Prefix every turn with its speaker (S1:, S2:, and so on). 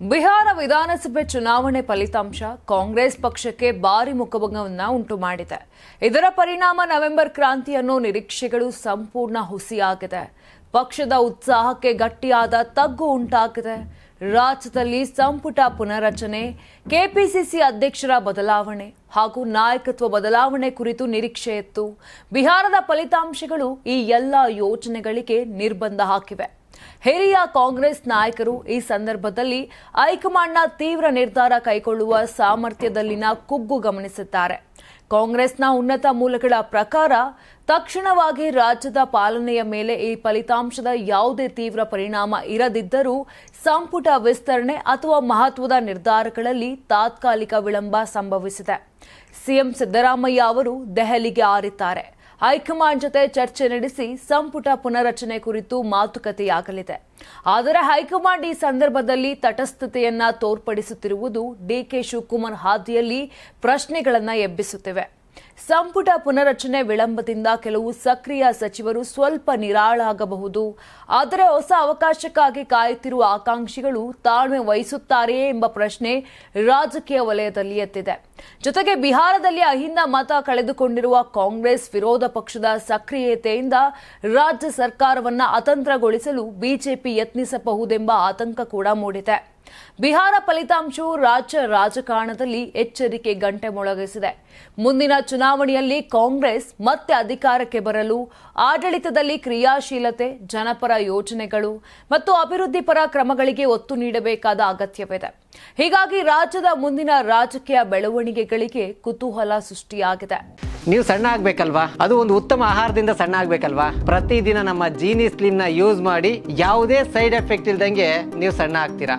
S1: ಬಿಹಾರ ವಿಧಾನಸಭೆ ಚುನಾವಣೆ ಫಲಿತಾಂಶ ಕಾಂಗ್ರೆಸ್ ಪಕ್ಷಕ್ಕೆ ಭಾರಿ ಮುಖಭಂಗವನ್ನ ಉಂಟು ಮಾಡಿದೆ. ಇದರ ಪರಿಣಾಮ ನವೆಂಬರ್ ಕ್ರಾಂತಿ ಅನ್ನೋ ನಿರೀಕ್ಷೆಗಳು ಸಂಪೂರ್ಣ ಹುಸಿಯಾಗಿದೆ. ಪಕ್ಷದ ಉತ್ಸಾಹಕ್ಕೆ ಗಟ್ಟಿಯಾದ ತಗ್ಗು ಉಂಟಾಗಿದೆ. ರಾಜ್ಯದಲ್ಲಿ ಸಂಪುಟ ಪುನರಚನೆ ಕೆಪಿಸಿಸಿ ಅಧ್ಯಕ್ಷರ ಬದಲಾವಣೆ ಹಾಗೂ ನಾಯಕತ್ವ ಬದಲಾವಣೆ ಕುರಿತು ನಿರೀಕ್ಷೆ ಇತ್ತು ಬಿಹಾರದ ಫಲಿತಾಂಶಗಳು ಈ ಎಲ್ಲ ಯೋಜನೆಗಳಿಗೆ ನಿರ್ಬಂಧ ಹಾಕಿವೆ. ಹಿರಿಯ ಕಾಂಗ್ರೆಸ್ ನಾಯಕರು ಈ ಸಂದರ್ಭದಲ್ಲಿ ಹೈಕಮಾಂಡ್ನ ತೀವ್ರ ನಿರ್ಧಾರ ಕೈಗೊಳ್ಳುವ ಸಾಮರ್ಥ್ಯದಲ್ಲಿನ ಕುಗ್ಗು ಗಮನಿಸಿದ್ದಾರೆ ಕಾಂಗ್ರೆಸ್ನ ಉನ್ನತ ಮೂಲಗಳ ಪ್ರಕಾರ ತಕ್ಷಣವಾಗಿ ರಾಜ್ಯದ ಪಾಲನೆಯ ಮೇಲೆ ಈ ಫಲಿತಾಂಶದ ಯಾವುದೇ ತೀವ್ರ ಪರಿಣಾಮ ಇರದಿದ್ದರೂ ಸಂಪುಟ ವಿಸ್ತರಣೆ ಅಥವಾ ಮಹತ್ವದ ನಿರ್ಧಾರಗಳಲ್ಲಿ ತಾತ್ಕಾಲಿಕ ವಿಳಂಬ ಸಂಭವಿಸಿದೆ. ಸಿಎಂ ಸಿದ್ದರಾಮಯ್ಯ ಅವರು ದೆಹಲಿಗೆ ಹಾರಿದ್ದಾರೆ ಹೈಕಮಾಂಡ್ ಜೊತೆ ಚರ್ಚೆ ನಡೆಸಿ ಸಂಪುಟ ಪುನರಚನೆ ಕುರಿತು ಮಾತುಕತೆಯಾಗಲಿದೆ. ಆದರೆ ಹೈಕಮಾಂಡ್ ಈ ಸಂದರ್ಭದಲ್ಲಿ ತಟಸ್ಥತೆಯನ್ನ ತೋರ್ಪಡಿಸುತ್ತಿರುವುದು ಡಿಕೆ ಶಿವಕುಮಾರ್ ಹಾದಿಯಲ್ಲಿ ಪ್ರಶ್ನೆಗಳನ್ನು ಎಬ್ಬಿಸುತ್ತಿವೆ. ಸಂಪುಟ ಪುನರಚನೆ ವಿಳಂಬದಿಂದ ಕೆಲವು ಸಕ್ರಿಯ ಸಚಿವರು ಸ್ವಲ್ಪ ನಿರಾಳಾಗಬಹುದು. ಆದರೆ ಹೊಸ ಅವಕಾಶಕ್ಕಾಗಿ ಕಾಯುತ್ತಿರುವ ಆಕಾಂಕ್ಷಿಗಳು ತಾಳ್ಮೆ ವಹಿಸುತ್ತಾರೆಯೇ ಎಂಬ ಪ್ರಶ್ನೆ ರಾಜಕೀಯ ವಲಯದಲ್ಲಿ ಎತ್ತಿದೆ. ಜೊತೆಗೆ ಬಿಹಾರದಲ್ಲಿ ಅಹಿಂದ ಮತ ಕಳೆದುಕೊಂಡಿರುವ ಕಾಂಗ್ರೆಸ್ ವಿರೋಧ ಪಕ್ಷದ ಸಕ್ರಿಯತೆಯಿಂದ ರಾಜ್ಯ ಸರ್ಕಾರವನ್ನ ಅತಂತ್ರಗೊಳಿಸಲು ಬಿಜೆಪಿ ಯತ್ನಿಸಬಹುದೆಂಬ ಆತಂಕ ಕೂಡ ಮೂಡಿದೆ. ಬಿಹಾರ ಫಲಿತಾಂಶವು ರಾಜ್ಯ ರಾಜಕಾರಣದಲ್ಲಿ ಎಚ್ಚರಿಕೆ ಗಂಟೆ ಮೊಳಗಿಸಿದೆ. ಮುಂದಿನ ಚುನಾವಣೆಯಲ್ಲಿ ಕಾಂಗ್ರೆಸ್ ಮತ್ತೆ ಅಧಿಕಾರಕ್ಕೆ ಬರಲು, ಆಡಳಿತದಲ್ಲಿ ಕ್ರಿಯಾಶೀಲತೆ, ಜನಪರ ಯೋಜನೆಗಳು ಮತ್ತು ಅಭಿವೃದ್ಧಿಪರ ಕ್ರಮಗಳಿಗೆ ಒತ್ತು ನೀಡಬೇಕಾದ ಅಗತ್ಯವಿದೆ. ಹೀಗಾಗಿ ರಾಜ್ಯದ ಮುಂದಿನ ರಾಜಕೀಯ ಬೆಳವಣಿಗೆಗಳಿಗೆ ಕುತೂಹಲ ಸೃಷ್ಟಿಯಾಗಿದೆ.
S2: ನೀವು ಸಣ್ಣ ಆಗ್ಬೇಕಲ್ವಾ? ಅದು ಒಂದು ಉತ್ತಮ ಆಹಾರದಿಂದ ಸಣ್ಣ ಆಗ್ಬೇಕಲ್ವಾ? ಪ್ರತಿದಿನ ನಮ್ಮ ಜೀನಿ ಸ್ಲಿಮ್ನ ಯೂಸ್ ಮಾಡಿ ಯಾವುದೇ ಸೈಡ್ ಎಫೆಕ್ಟ್ ಇಲ್ದಂಗೆ ನೀವು ಸಣ್ಣ ಆಗ್ತೀರಾ?